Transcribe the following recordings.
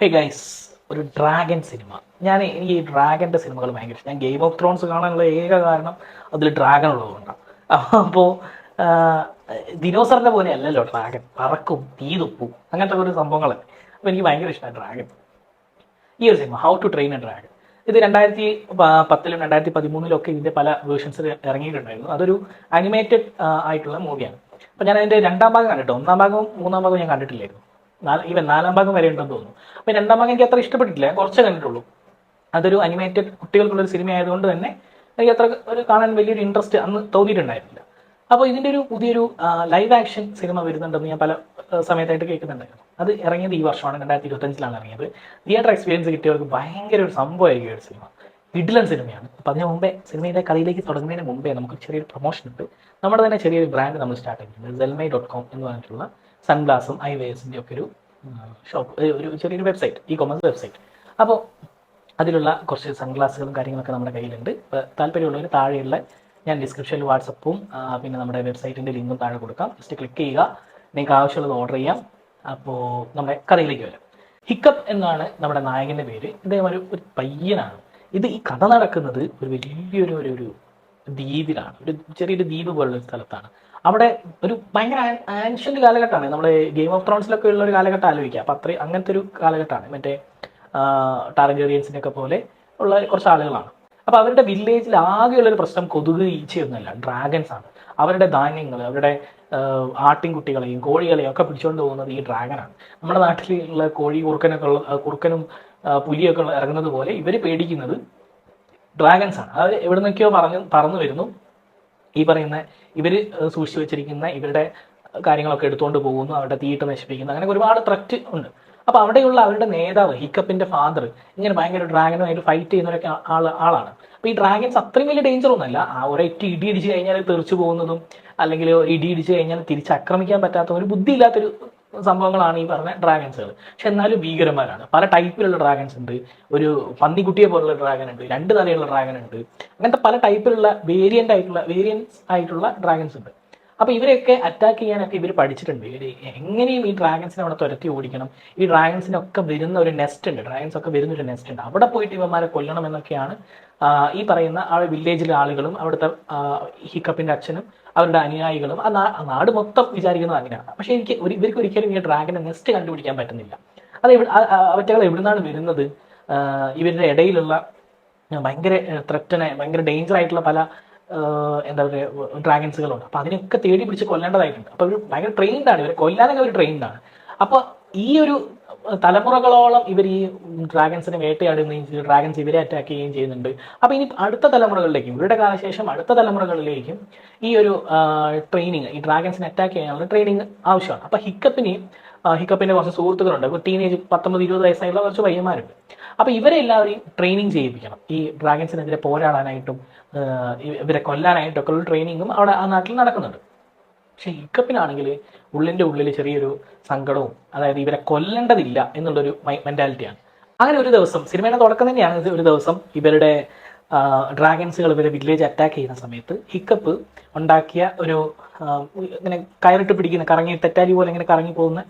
ഹേ guys ഒരു dragon cinema ഞാൻ എനിക്ക് ഈ ഡ്രാഗന്റെ സിനിമകൾ ഭയങ്കര ഞാൻ ഗെയിം ഓഫ് ത്രോൺസ് കാണാനുള്ള ഏക കാരണം അതിൽ ഡ്രാഗൺ ഉള്ളതുകൊണ്ടാണ് അപ്പോൾ ദിനോസറിന്റെ പോലെ അല്ലല്ലോ ഡ്രാഗൺ പറക്കും തീ തുപ്പും അങ്ങനത്തെ ഒരു സംഭവങ്ങളല്ലേ. അപ്പോൾ എനിക്ക് ഭയങ്കര ഇഷ്ടമാണ് ഡ്രാഗൺ ഈ ഒരു cinema how to train a dragon ഇത് രണ്ടായിരത്തി പത്തിലും രണ്ടായിരത്തി പതിമൂന്നിലും ഒക്കെ ഇതിന്റെ പല വേർഷൻസ് ഇറങ്ങിയിട്ടുണ്ടായിരുന്നു. അതൊരു അനിമേറ്റഡ് ആയിട്ടുള്ള മൂവിയാണ് അപ്പോൾ ഞാൻ അതിന്റെ രണ്ടാം ഭാഗം കണ്ടിട്ടുണ്ട് ഒന്നാം ഭാഗവും മൂന്നാം ഭാഗവും ഞാൻ കണ്ടിട്ടില്ലായിരുന്നു. ഈവൻ നാലാം ഭാഗം വരെ ഉണ്ടെന്ന് തോന്നുന്നു. അപ്പൊ രണ്ടാം ഭാഗം എനിക്ക് അത്ര ഇഷ്ടപ്പെട്ടിട്ടില്ല. കുറച്ച് കണ്ടിട്ടുള്ളൂ. അതൊരു അനിമേറ്റഡ് കുട്ടികൾക്കുള്ള ഒരു സിനിമ ആയതുകൊണ്ട് തന്നെ എനിക്ക് അത്ര ഒരു കാണാൻ വലിയൊരു ഇൻട്രസ്റ്റ് അന്ന് തോന്നിയിട്ടുണ്ടായിരുന്നില്ല. അപ്പോൾ ഇതിന്റെ ഒരു പുതിയൊരു ലൈവ് ആക്ഷൻ സിനിമ വരുന്നുണ്ടെന്ന് ഞാൻ പല സമയത്തായിട്ട് കേൾക്കുന്നുണ്ടായിരുന്നു. അത് ഇറങ്ങിയത് ഈ വർഷമാണ് രണ്ടായിരത്തി ഇരുപത്തഞ്ചിലാണ് ഇറങ്ങിയത് തിയേറ്റർ എക്സ്പീരിയൻസ് കിട്ടിയവർക്ക് ഭയങ്കര ഒരു സംഭവമായിരിക്കും ഒരു സിനിമ ഇഡ്ലൻ സിനിമയാണ് അപ്പം അതിന് മുമ്പേ സിനിമയുടെ കഥയിലേക്ക് തുടങ്ങുന്നതിന് മുമ്പേ നമുക്ക് ചെറിയൊരു പ്രൊമോഷൻ ഉണ്ട്. നമ്മുടെ തന്നെ ചെറിയൊരു ബ്രാൻഡ് നമ്മൾ സ്റ്റാർട്ട് ചെയ്തിട്ടുണ്ട്. സെൽമൈ ഡോട്ട് കോം എന്ന് പറഞ്ഞിട്ടുള്ള സൺഗ്ലാസും ഐ ഐവേസിന്റെ ഒക്കെ ഒരു ഷോപ്പ് ഒരു ചെറിയൊരു വെബ്സൈറ്റ് ഇ കോമേഴ്സ് വെബ്സൈറ്റ് അപ്പോൾ അതിലുള്ള കുറച്ച് സൺഗ്ലാസുകളും കാര്യങ്ങളൊക്കെ നമ്മുടെ കയ്യിലുണ്ട്. ഇപ്പോൾ താല്പര്യമുള്ളവർ താഴെയുള്ള ഞാൻ ഡിസ്ക്രിപ്ഷനിൽ വാട്സപ്പും പിന്നെ നമ്മുടെ വെബ്സൈറ്റിന്റെ ലിങ്കും താഴെ കൊടുക്കാം. ജസ്റ്റ് ക്ലിക്ക് ചെയ്യുക. നിങ്ങൾക്ക് ആവശ്യമുള്ളത് ഓർഡർ ചെയ്യാം. അപ്പോൾ നമ്മുടെ കഥയിലേക്ക് വരാം. ഹിക്കപ്പ് എന്നാണ് നമ്മുടെ നായകന്റെ പേര്. ഇദ്ദേഹം ഒരു പയ്യനാണ്. ഇത് ഈ കഥ നടക്കുന്നത് ഒരു വലിയൊരു ഒരു ഒരു ദ്വീപിലാണ്. ഒരു ചെറിയൊരു ദ്വീപ് പോലുള്ള സ്ഥലത്താണ്. അവിടെ ഒരു ഭയങ്കര ആൻഷ്യന്റ് കാലഘട്ടമാണ്. നമ്മുടെ ഗെയിം ഓഫ് ത്രോൺസിലൊക്കെ ഉള്ള ഒരു കാലഘട്ടം ആലോചിക്കുക അപ്പം അത്രയും അങ്ങനത്തെ ഒരു കാലഘട്ടമാണ്. മറ്റേ ടാറഞ്ചേറിയൻസിനെ ഒക്കെ പോലെ ഉള്ള കുറച്ച് ആളുകളാണ്. അപ്പോൾ അവരുടെ വില്ലേജിൽ ആകെയുള്ള ഒരു പ്രശ്നം കൊതുക് ഈച്ചയൊന്നുമല്ല. ഡ്രാഗൺസ് ആണ് അവരുടെ ധാന്യങ്ങൾ അവരുടെ ആട്ടിൻകുട്ടികളെയും കോഴികളെയും ഒക്കെ പിടിച്ചുകൊണ്ട് പോകുന്നത് ഈ ഡ്രാഗനാണ് നമ്മുടെ നാട്ടിലുള്ള കോഴി കുറുക്കനൊക്കെ ഉള്ള കുറുക്കനും പുലിയൊക്കെ ഇറങ്ങുന്നത് പോലെ ഇവർ പേടിക്കുന്നത് ഡ്രാഗൺസ് ആണ്. അത് എവിടെ നിന്നൊക്കെയോ പറഞ്ഞു പറന്നു വരുന്നു. ഈ പറയുന്ന ഇവർ സൂക്ഷിച്ചു വെച്ചിരിക്കുന്ന ഇവരുടെ കാര്യങ്ങളൊക്കെ എടുത്തുകൊണ്ട് പോകുന്നു അവരുടെ തീയിട്ട് നശിപ്പിക്കുന്നു. അങ്ങനെ ഒരുപാട് ത്രറ്റ് ഉണ്ട്. അപ്പോൾ അവിടെയുള്ള അവരുടെ നേതാവ് ഹിക്കപ്പിന്റെ ഫാദർ ഇങ്ങനെ ഭയങ്കര ഡ്രാഗനുമായിട്ട് ഫൈറ്റ് ചെയ്യുന്നവരൊക്കെ ആൾ ആളാണ്. അപ്പോൾ ഈ ഡ്രാഗൻസ് അത്രയും വലിയ ഡേഞ്ചർ ഒന്നുമല്ല. ആ ഒരൊറ്റ ഇടി ഇടിച്ച് കഴിഞ്ഞാൽ തെറിച്ചു പോകുന്നതും അല്ലെങ്കിൽ ഇടി ഇടിച്ച് കഴിഞ്ഞാൽ തിരിച്ച് ആക്രമിക്കാൻ പറ്റാത്ത ഒരു ബുദ്ധിയില്ലാത്തൊരു സംഭവങ്ങളാണ് ഈ പറഞ്ഞ ഡ്രാഗൻസുകൾ പക്ഷെ എന്നാലും ഭീകരന്മാരാണ്. പല ടൈപ്പിലുള്ള ഡ്രാഗൺസ് ഉണ്ട്. ഒരു പന്നിക്കുട്ടിയെ പോലുള്ള ഡ്രാഗൺ ഉണ്ട്. രണ്ട് തലയുള്ള ഡ്രാഗൺ ഉണ്ട്. അങ്ങനത്തെ പല ടൈപ്പിലുള്ള വേരിയന്റ് ആയിട്ടുള്ള വേരിയൻസ് ആയിട്ടുള്ള ഡ്രാഗൺസ് ഉണ്ട്. അപ്പൊ ഇവരെയൊക്കെ അറ്റാക്ക് ചെയ്യാനൊക്കെ ഇവർ പഠിച്ചിട്ടുണ്ട്. ഇവർ എങ്ങനെയും ഈ ഡ്രാഗൺസിനെ അവിടെ തുരത്തി ഓടിക്കണം. ഈ ഡ്രാഗൻസിനൊക്കെ വരുന്ന ഒരു നെസ്റ്റ് ഉണ്ട്. ഡ്രാഗൺസ് ഒക്കെ വരുന്ന ഒരു നെസ്റ്റ് ഉണ്ട്. അവിടെ പോയിട്ട് ഇവന്മാരെ കൊല്ലണം എന്നൊക്കെയാണ് ഈ പറയുന്ന ആ വില്ലേജിലെ ആളുകളും അവിടുത്തെ ഹിക്കപ്പിന്റെ അച്ഛനും അവരുടെ അനുയായികളും ആ നാട് മൊത്തം വിചാരിക്കുന്നത് അങ്ങനെയാണ്. പക്ഷെ എനിക്ക് ഇവർക്ക് ഒരിക്കലും ഈ ഡ്രാഗനെ നെസ്റ്റ് കണ്ടുപിടിക്കാൻ പറ്റുന്നില്ല. അത് അവറ്റകൾ എവിടുന്നാണ് വരുന്നത്? ഇവരുടെ ഇടയിലുള്ള ഭയങ്കര ത്രറ്റനെ ഭയങ്കര ഡേഞ്ചർ ആയിട്ടുള്ള പല എന്താ പറയുക ഡ്രാഗൻസുകളുണ്ട് അപ്പൊ അതിനൊക്കെ തേടി പിടിച്ച് കൊല്ലേണ്ടതായിട്ടുണ്ട്. അപ്പൊ ഒരു ഭയങ്കര ട്രെയിൻഡാണ് ഇവർ കൊല്ലാനൊക്കെ ഒരു ട്രെയിൻഡാണ് ആണ്. അപ്പൊ ഈ ഒരു തലമുറകളോളം ഇവർ ഈ ഡ്രാഗൻസിനെ വേട്ടയാടുകയും ഡ്രാഗൻസ് ഇവരെ അറ്റാക്ക് ചെയ്യുകയും ചെയ്യുന്നുണ്ട്. അപ്പോൾ ഇനി അടുത്ത തലമുറകളിലേക്കും ഇവരുടെ കാലശേഷം അടുത്ത തലമുറകളിലേക്കും ഈ ഒരു ട്രെയിനിങ് ഈ ഡ്രാഗൻസിനെ അറ്റാക്ക് ചെയ്യാനുള്ള ട്രെയിനിങ് ആവശ്യമാണ്. അപ്പൊ ഹിക്കപ്പിന് ഹിക്കപ്പിന്റെ കുറച്ച് സുഹൃത്തുക്കളുണ്ട്. ടീനേജ് പത്തൊമ്പത് ഇരുപത് വയസ്സായുള്ള കുറച്ച് പയ്യന്മാരുണ്ട്. അപ്പോൾ ഇവരെ എല്ലാവരെയും ട്രെയിനിങ് ചെയ്യിപ്പിക്കണം. ഈ ഡ്രാഗൻസിനെതിരെ പോരാടാനായിട്ടും ഇവരെ കൊല്ലാനായിട്ടും ഒക്കെ ഉള്ള ട്രെയിനിങ്ങും അവിടെ ആ നാട്ടിൽ നടക്കുന്നുണ്ട്. പക്ഷെ ഇക്കപ്പിനാണെങ്കിൽ ഉള്ളിന്റെ ഉള്ളിൽ ചെറിയൊരു സങ്കടവും അതായത് ഇവരെ കൊല്ലേണ്ടതില്ല എന്നുള്ളൊരു മെന്റാലിറ്റിയാണ് അങ്ങനെ ഒരു ദിവസം സിനിമയുടെ തുടക്കം തന്നെയാണ് ഒരു ദിവസം ഇവരുടെ ഡ്രാഗൻസുകൾ ഇവരെ വില്ലേജ് അറ്റാക്ക് ചെയ്യുന്ന സമയത്ത് ഹിക്കപ്പ് ഉണ്ടാക്കിയ ഒരു ഇങ്ങനെ കയറിട്ട് പിടിക്കുന്ന കറങ്ങി തെറ്റാലി പോലെ ഇങ്ങനെ കറങ്ങി പോകുന്ന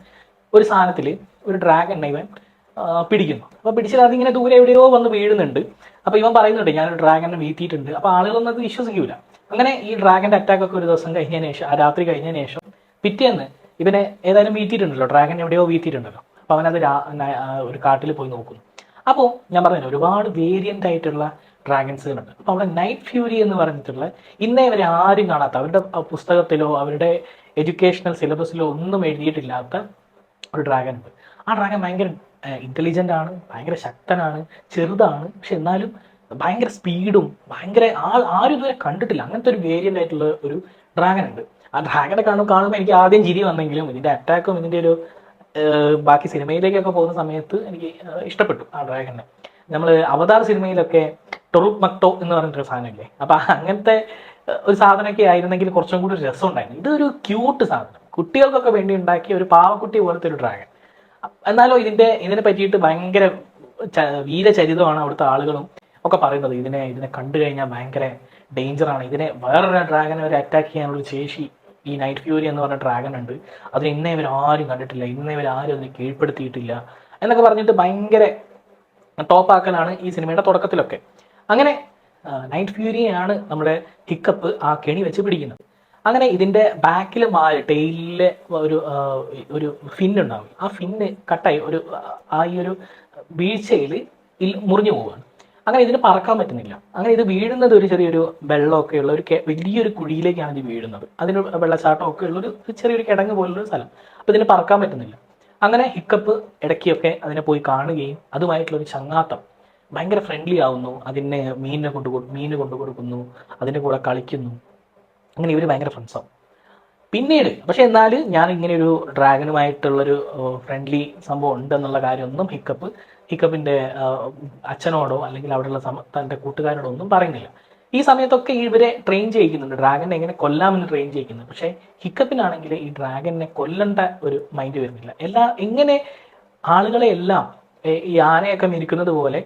ഒരു സാധനത്തിൽ ഒരു ഡ്രാഗനെ ഇവൻ പിടിക്കുന്നു. അപ്പോൾ പിടിച്ചിട്ട് അതിങ്ങനെ ദൂരെ എവിടെയോ വന്ന് വീഴുന്നുണ്ട്. അപ്പോൾ ഇവൻ പറയുന്നുണ്ട് ഞാനൊരു ഡ്രാഗനെ വീഴ്ത്തിയിട്ടുണ്ട്. അപ്പോൾ ആളുകളൊന്നും അത് വിശ്വസിക്കൂല. അങ്ങനെ ഈ ഡ്രാഗന്റെ അറ്റാക്ക് ഒക്കെ ഒരു ദിവസം കഴിഞ്ഞതിന് ശേഷം ആ രാത്രി കഴിഞ്ഞതിന് ശേഷം പിറ്റേന്ന് ഇവനെ ഏതായാലും വീത്തിയിട്ടുണ്ടല്ലോ ഡ്രാഗൻ എവിടെയോ വീത്തിയിട്ടുണ്ടല്ലോ അപ്പൊ അവനത് ഒരു കാട്ടിൽ പോയി നോക്കുന്നു. അപ്പോൾ ഞാൻ പറഞ്ഞല്ലോ ഒരുപാട് വേരിയന്റ് ആയിട്ടുള്ള ഡ്രാഗൻസുകളുണ്ട് അപ്പോൾ അവിടെ നൈറ്റ് ഫ്യൂരി എന്ന് പറഞ്ഞിട്ടുള്ള ഇന്നേ വരെ ആരും കാണാത്ത അവരുടെ പുസ്തകത്തിലോ അവരുടെ എഡ്യൂക്കേഷണൽ സിലബസിലോ ഒന്നും എഴുതിയിട്ടില്ലാത്ത ഒരു ഡ്രാഗൻ ഉണ്ട്. ആ ഡ്രാഗൻ ഭയങ്കര ഇന്റലിജന്റ് ആണ് ഭയങ്കര ശക്തനാണ് ചെറുതാണ്. പക്ഷെ എന്നാലും ഭയങ്കര സ്പീഡും ഭയങ്കര ആൾ ആരും ഇതുവരെ കണ്ടിട്ടില്ല. അങ്ങനത്തെ ഒരു വേരിയന്റ് ആയിട്ടുള്ള ഒരു ഡ്രാഗൺ ഉണ്ട്. ആ ഡ്രാഗനെ കാണുമ്പോൾ കാണുമ്പോൾ എനിക്ക് ആദ്യം ചിരി വന്നെങ്കിലും ഇതിന്റെ അറ്റാക്കും ഇതിന്റെ ഒരു ബാക്കി സിനിമയിലേക്കൊക്കെ പോകുന്ന സമയത്ത് എനിക്ക് ഇഷ്ടപ്പെട്ടു ആ ഡ്രാഗനെ നമ്മൾ അവതാർ സിനിമയിലൊക്കെ ടൊറുക് മക്ടോ എന്ന് പറഞ്ഞിട്ടൊരു സാധനമില്ലേ? അപ്പൊ അങ്ങനത്തെ ഒരു സാധനമൊക്കെ ആയിരുന്നെങ്കിൽ കുറച്ചും കൂടി രസം ഉണ്ടായിരുന്നു ഇതൊരു ക്യൂട്ട് സാധനം. കുട്ടികൾക്കൊക്കെ വേണ്ടി ഉണ്ടാക്കിയ ഒരു പാവക്കുട്ടി പോലത്തെ ഒരു ഡ്രാഗൻ എന്നാലും ഇതിന്റെ ഇതിനെ പറ്റിയിട്ട് ഭയങ്കര വീരചരിതമാണ് അവിടുത്തെ ആളുകളും. ഒക്കെ പറയുന്നത് ഇതിനെ ഇതിനെ കണ്ടു കഴിഞ്ഞാൽ ഭയങ്കര ഡേഞ്ചറാണ് ഇതിനെ വേറൊരു ഡ്രാഗനെ ഒരു അറ്റാക്ക് ചെയ്യാനുള്ള ശേഷി ഈ നൈറ്റ് ഫ്യൂരി എന്ന് പറഞ്ഞ ഡ്രാഗൺ ഉണ്ട്. അതിന് ഇന്നേ ഇവർ ആരും കണ്ടിട്ടില്ല. ഇന്നേ ഇവർ ആരും അതിനെ കീഴ്പ്പെടുത്തിയിട്ടില്ല എന്നൊക്കെ പറഞ്ഞിട്ട് ഭയങ്കര ടോപ്പാക്കലാണ് ഈ സിനിമയുടെ തുടക്കത്തിലൊക്കെ. അങ്ങനെ നൈറ്റ് ഫ്യൂരിയാണ് നമ്മുടെ ഹിക്കപ്പ് ആ കെണി വെച്ച് പിടിക്കുന്നത്. അങ്ങനെ ഇതിന്റെ ബാക്കിൽ മാറി ടെയിലിലെ ഒരു ഒരു ഫിന്നുണ്ടാവും ആ ഫിന്ന് കട്ടായി ഒരു ആ ഈ ഒരു വീഴ്ചയിൽ മുറിഞ്ഞു പോവുകയാണ് അങ്ങനെ ഇതിന് പറക്കാൻ പറ്റുന്നില്ല. അങ്ങനെ ഇത് വീഴുന്നത് ഒരു ചെറിയൊരു വെള്ളമൊക്കെ ഉള്ള ഒരു വലിയൊരു കുഴിയിലേക്കാണ് ഇത് വീഴുന്നത്. അതിന് വെള്ളച്ചാട്ടമൊക്കെ ഉള്ള ഒരു ചെറിയൊരു കിടങ്ങ് പോലുള്ള ഒരു സ്ഥലം. അപ്പൊ ഇതിന് പറക്കാൻ പറ്റുന്നില്ല. അങ്ങനെ ഹിക്കപ്പ് ഇടയ്ക്കൊക്കെ അതിനെ പോയി കാണുകയും അതുമായിട്ടുള്ള ഒരു ചങ്ങാത്തം ഭയങ്കര ഫ്രണ്ട്ലി ആവുന്നു. അതിനെ മീനിനെ കൊണ്ടു മീന് കൊണ്ടു കൊടുക്കുന്നു. അതിന്റെ കൂടെ കളിക്കുന്നു. അങ്ങനെ ഇവർ ഭയങ്കര ഫ്രണ്ട്സാവും പിന്നീട് പക്ഷെ എന്നാൽ ഞാൻ ഇങ്ങനെ ഒരു ഡ്രാഗനുമായിട്ടുള്ളൊരു ഫ്രണ്ട്ലി സംഭവം ഉണ്ടെന്നുള്ള കാര്യമൊന്നും ഹിക്കപ്പ് ഹിക്കപ്പിന്റെ അച്ഛനോടോ അല്ലെങ്കിൽ അവിടെയുള്ള സമ തന്റെ കൂട്ടുകാരോടോ ഒന്നും പറയുന്നില്ല. ഈ സമയത്തൊക്കെ ഇവരെ ട്രെയിൻ ചെയ്യിക്കുന്നുണ്ട്. ഡ്രാഗനെ എങ്ങനെ കൊല്ലാമെന്ന് ട്രെയിൻ ചെയ്യിക്കുന്നുണ്ട്. പക്ഷേ ഹിക്കപ്പിനാണെങ്കിൽ ഈ ഡ്രാഗനെ കൊല്ലണ്ട ഒരു മൈൻഡ് വരുന്നില്ല. എല്ലാ എങ്ങനെ ആളുകളെ എല്ലാം ഈ ആനയൊക്കെ മിരിക്കുന്നത് പോലെ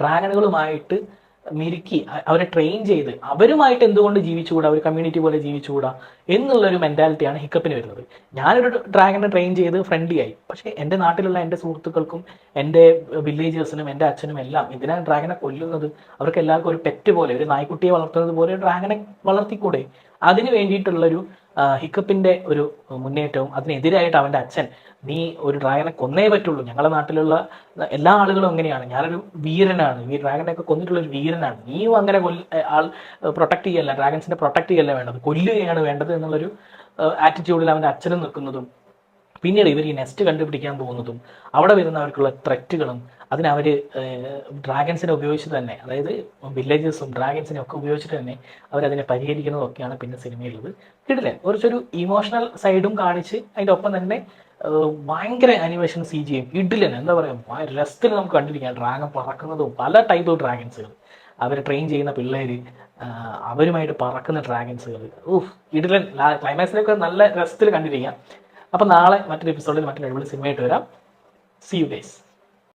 ഡ്രാഗണുകളുമായിട്ട് മിരുക്കി അവരെ ട്രെയിൻ ചെയ്ത് അവരുമായിട്ട് എന്തുകൊണ്ട് ജീവിച്ചുകൂടാ? ഒരു കമ്മ്യൂണിറ്റി പോലെ ജീവിച്ചുകൂടാ? എന്നുള്ളൊരു മെന്റാലിറ്റിയാണ് ഹിക്കപ്പിന് വരുന്നത്. ഞാനൊരു ഡ്രാഗനെ ട്രെയിൻ ചെയ്ത് ഫ്രണ്ട്ലി ആയി. പക്ഷേ എന്റെ നാട്ടിലുള്ള എന്റെ സുഹൃത്തുക്കൾക്കും എന്റെ വില്ലേജേഴ്സിനും എന്റെ അച്ഛനും എല്ലാം എന്തിനാണ് ഡ്രാഗനെ കൊല്ലുന്നത്? അവർക്ക് എല്ലാവർക്കും ഒരു പെറ്റ് പോലെ ഒരു നായ്ക്കുട്ടിയെ വളർത്തുന്നത് പോലെ ഡ്രാഗനെ വളർത്തിക്കൂടെ? അതിന് വേണ്ടിയിട്ടുള്ളൊരു ഹിക്കപ്പിന്റെ ഒരു മുന്നേറ്റവും അതിനെതിരായിട്ട് അവന്റെ അച്ഛൻ നീ ഒരു ഡ്രാഗനെ കൊന്നേ പറ്റുള്ളൂ. ഞങ്ങളുടെ നാട്ടിലുള്ള എല്ലാ ആളുകളും അങ്ങനെയാണ്. ഞാനൊരു വീരനാണ്. ഈ ഡ്രാഗനെ ഒക്കെ കൊന്നിട്ടുള്ള ഒരു വീരനാണ്. നീയും അങ്ങനെ കൊല്ല ആൾ പ്രൊട്ടക്ട് ചെയ്യല്ല. ഡ്രാഗൻസിനെ പ്രൊട്ടക്ട് ചെയ്യല്ല വേണ്ടത്. കൊല്ലുകയാണ് വേണ്ടത് എന്നുള്ളൊരു ആറ്റിറ്റ്യൂഡിൽ അവന്റെ അച്ഛനും നിൽക്കുന്നതും പിന്നീട് ഇവർ ഈ നെസ്റ്റ് കണ്ടുപിടിക്കാൻ പോകുന്നതും അവിടെ വരുന്നവർക്കുള്ള ത്രെറ്റുകളും അതിന് അവർ ഡ്രാഗൻസിനെ ഉപയോഗിച്ച് തന്നെ അതായത് വില്ലേജസും ഡ്രാഗൺസിനെ ഒക്കെ ഉപയോഗിച്ചിട്ട് തന്നെ അവരതിനെ പരിഹരിക്കുന്നതൊക്കെയാണ് പിന്നെ സിനിമയിലുള്ളത്. കിടിലൻ കുറച്ചൊരു ഇമോഷണൽ സൈഡും കാണിച്ച് അതിന്റെ ഒപ്പം തന്നെ ഭയങ്കര അനിമേഷൻ സി ജിയും ഇഡിലൻ എന്താ പറയുക രസത്തിൽ നമുക്ക് കണ്ടിരിക്കാം. ഡ്രാഗൺ പറക്കുന്നതും പല ടൈപ്പ് ഓഫ് ഡ്രാഗൻസുകൾ അവരെ ട്രെയിൻ ചെയ്യുന്ന പിള്ളേർ അവരുമായിട്ട് പറക്കുന്ന ഡ്രാഗൻസുകൾ ഊഫ് ഇഡിലൻ ക്ലൈമാക്സിലൊക്കെ നല്ല രസത്തിൽ കണ്ടിരിക്കാം. അപ്പം നാളെ മറ്റൊരു എപ്പിസോഡിൽ മറ്റൊരു സിനിമയായിട്ട് വരാം. C you guys